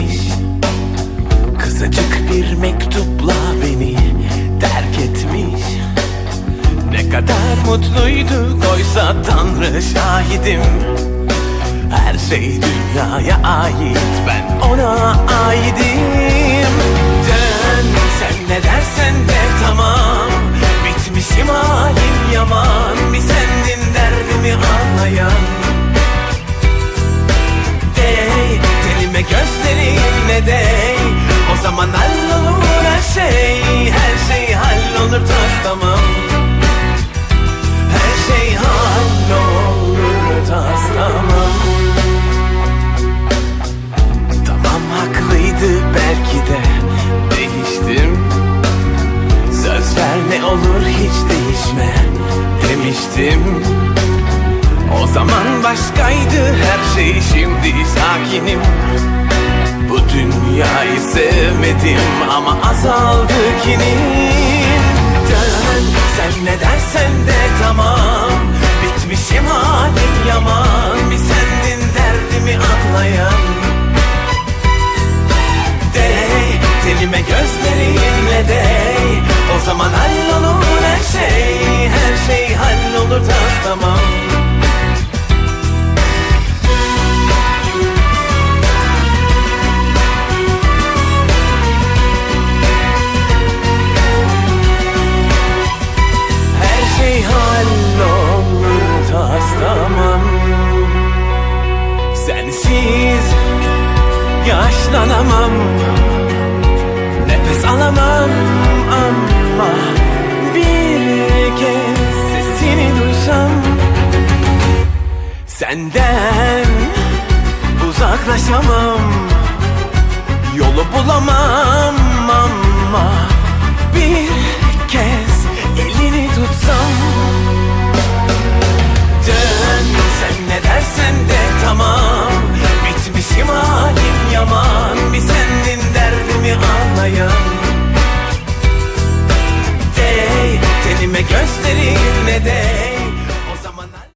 gitmiş Kısacık bir mektupla beni terk etmiş. Ne kadar mutluyduk oysa Tanrı şahidim. Her şey dünyaya ait ben ona aidim. Dön sen ne dersen de tamam. Bitmişim halim yaman Bir sendin derdimi anlayan zaman hallolur her şey Her şey hallolur tas tamam. Her şey hallolur tas tamam. Tamam haklıydı belki de Değiştim. Söz ver ne olur hiç değişme Demiştim. O zaman başkaydı her şey şimdi sakinim sevmedim ama azaldı kinim Dön sen ne dersen de tamam. Bitmişim halim yaman Bir sendin derdimi anlayan. Dey telime gözlerinle dey O zaman hallolur her şey Her şey hallolur tas tamam Sensiz yaşlanamam. Nefes alamam ama Bir kez sesini duysam Senden uzaklaşamam. Yolu bulamam ama Bir kez